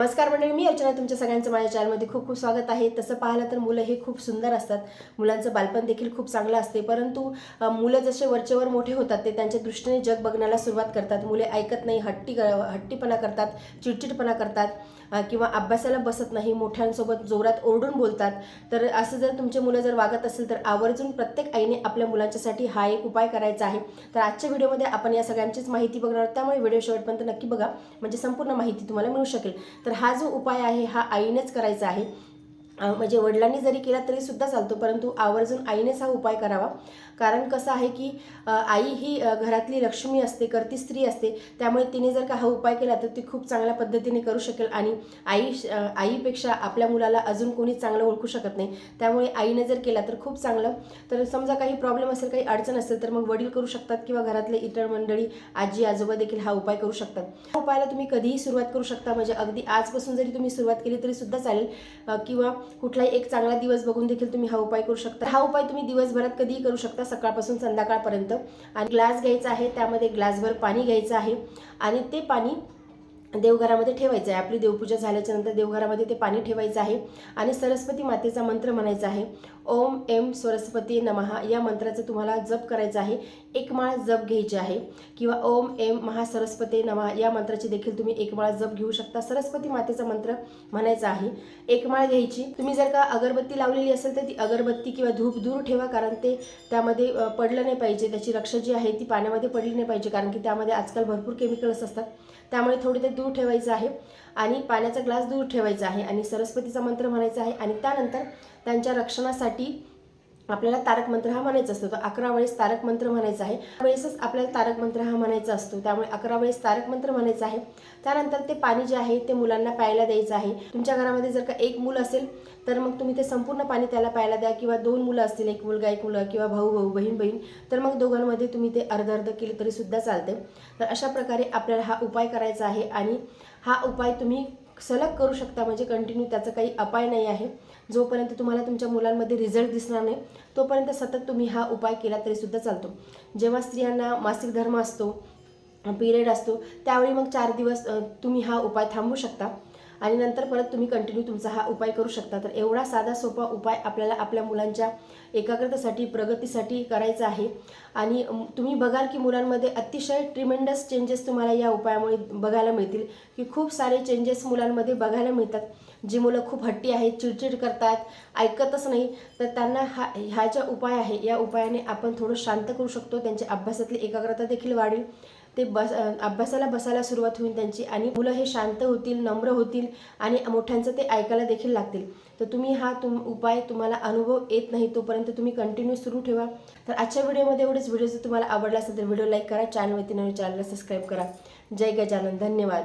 नमस्कार मंडळी मी अर्चना तुमच्या सगळ्यांचं माझ्या चॅनलमध्ये खूप खूप स्वागत आहे. तसं पाहिलं तर मुलं हे खूप सुंदर असतात. मुलांचं बालपण देखील खूप चांगलं असते. परंतु मुलं जसे वरचेवर मोठे होतात ते त्यांच्या दृष्टीने जग बघण्याला सुरुवात करतात. मुले ऐकत नाही हट्टी हट्टीपणा करतात चिडचिडपणा करतात किंवा अभ्यासाला बसत नाही मोठ्यांसोबत जोरात ओरडून बोलतात. तर असं जर तुमचे मुलं जर वागत असेल तर आवर्जून प्रत्येक आईने आपल्या मुलांच्यासाठी हा एक उपाय करायचा आहे. तर आजच्या व्हिडिओमध्ये आपण या सगळ्यांचीच माहिती बघणार आहोत. त्यामुळे व्हिडिओ शेवटपर्यंत नक्की बघा. म्हणजे संपूर्ण माहिती तुम्हाला मिळू शकेल. तर तर हा जो उपाय आहे हा आईनेच करायचा आहे. म्हणजे वडिलांनी जरी केला तरी सुद्धा चालतो परंतु आवर्जून आईनेच हा उपाय करावा. कारण कसं आहे की आई ही घरातली लक्ष्मी असते करती स्त्री असते त्यामुळे तिने जर का हा उपाय केला तर ती खूप चांगल्या पद्धतीने करू शकेल आणि आई आईपेक्षा आपल्या मुलाला अजून कोणी चांगलं ओळखू शकत नाही. त्यामुळे आईने जर केला तर खूप चांगलं. तर समजा काही प्रॉब्लेम असेल काही अडचण असेल तर मग वडील करू शकतात किंवा घरातले इतर मंडळी आजी आजोबा देखील हा उपाय करू शकतात. या उपायाला तुम्ही कधीही सुरुवात करू शकता. म्हणजे अगदी आजपासून जरी तुम्ही सुरुवात केली तरी सुद्धा चालेल. किंवा कुठलाही एक चांगला दिवस बघून देखील तुम्ही हा उपाय करू शकता. हा उपाय तुम्ही दिवसभरात कधीही करू शकता सकाळपासून संध्याकाळपर्यंत. आणि ग्लास घ्यायचा आहे त्यामध्ये ग्लासभर पाणी घ्यायचं आहे. आणि ते पाणी देवघरामध्ये ठेवायचं आहे. आपली देवपूजा झाल्याच्यानंतर देवघरामध्ये ते पाणी ठेवायचं आहे. आणि सरस्वती मातेचा मंत्र म्हणायचा आहे. ओम एम सरस्वती नमहा या मंत्राचं तुम्हाला जप करायचा आहे. एक माळ जप घ्यायची आहे. किंवा ओम एम महासरस्वती नमहा या मंत्राची देखील तुम्ही एक माळ जप घेऊ शकता. सरस्वती मातेचा मंत्र म्हणायचा आहे. एक माळ घ्यायची. तुम्ही जर का अगरबत्ती लावलेली असेल तर ती अगरबत्ती किंवा धूप दूर ठेवा कारण ते त्यामध्ये पडलं नाही पाहिजे. त्याची रक्षा जी आहे ती पाण्यामध्ये पडली नाही पाहिजे कारण की त्यामध्ये आजकाल भरपूर केमिकल्स असतात. त्यामुळे थोडे ते दूर ठेवायचं आहे आणि पाण्याचा ग्लास दूर ठेवायचा आहे आणि सरस्वतीचा मंत्र म्हणायचा आहे आणि त्यानंतर त्यांच्या रक्षणासाठी आपल्याला तारक मंत्र हा म्हणायचा असतो. तर अकरा वेळेस तारक मंत्र म्हणायचा आहे. वेळेसच आपल्याला तारक मंत्र हा म्हणायचा असतो. त्यामुळे अकरा वेळेस तारक मंत्र म्हणायचा आहे. त्यानंतर ते पाणी जे आहे ते मुलांना प्यायला द्यायचं आहे. तुमच्या घरामध्ये जर का एक मूल असेल तर मग तुम्ही ते संपूर्ण पाणी त्याला प्यायला द्या किंवा दोन मुलं असतील एक मुलगा एक मुलं किंवा भाऊ भाऊ बहीण बहीण तर मग दोघांमध्ये तुम्ही ते अर्ध अर्ध केले तरी सुद्धा चालते तर अशा प्रकारे आपल्याला हा उपाय करायचा आहे आणि हा उपाय तुम्ही सलग करू शकता म्हणजे कंटिन्यू त्याचा काही अपाय नाही आहे. जोपर्यंत तुम्हाला तुमच्या मुलांमध्ये रिझल्ट दिसणार नाही तोपर्यंत सतत तुम्ही हा उपाय केला तरीसुद्धा चालतो. जेव्हा स्त्रियांना मासिक धर्म असतो पिरियड असतो त्यावेळी मग चार दिवस तुम्ही हा उपाय थांबू शकता. आणि नंतर परत तुम्ही कंटिन्यू तुमचा हा उपाय करू शकता. तर एवढा साधा सोपा उपाय आपल्याला आपल्या मुलांच्या एकाग्रतेसाठी प्रगतीसाठी करायचा आहे. आणि तुम्ही बघाल की मुलांमध्ये अतिशय ट्रिमेंडस चेंजेस तुम्हाला या उपायामुळे बघायला मिळतील. की खूप सारे चेंजेस मुलांमध्ये बघायला मिळतात. जी मुलं खूप हट्टी आहेत चिडचिड करतात ऐकतच नाही. तर त्यांना हा ह्या ज्या उपाय आहे या उपायाने आपण थोडं शांत करू शकतो. त्यांच्या अभ्यासातली एकाग्रता देखील वाढेल. ते बस अभ्यासाला बसायला सुरुवात होईल त्यांची आणि मुलं हे शांत होतील नम्र होतील आणि मोठ्यांचं ते ऐकायला देखील लागतील. तर तुम्ही हा तुम उपाय तुम्हाला अनुभव येत नाही तोपर्यंत तुम्ही कंटिन्यू सुरू ठेवा. तर आजच्या व्हिडिओमध्ये एवढेच. व्हिडिओ जर तुम्हाला आवडला असेल तर व्हिडिओ लाईक करा चॅनलवरती नवीन चॅनलला सबस्क्राईब करा. जय गजानन. धन्यवाद.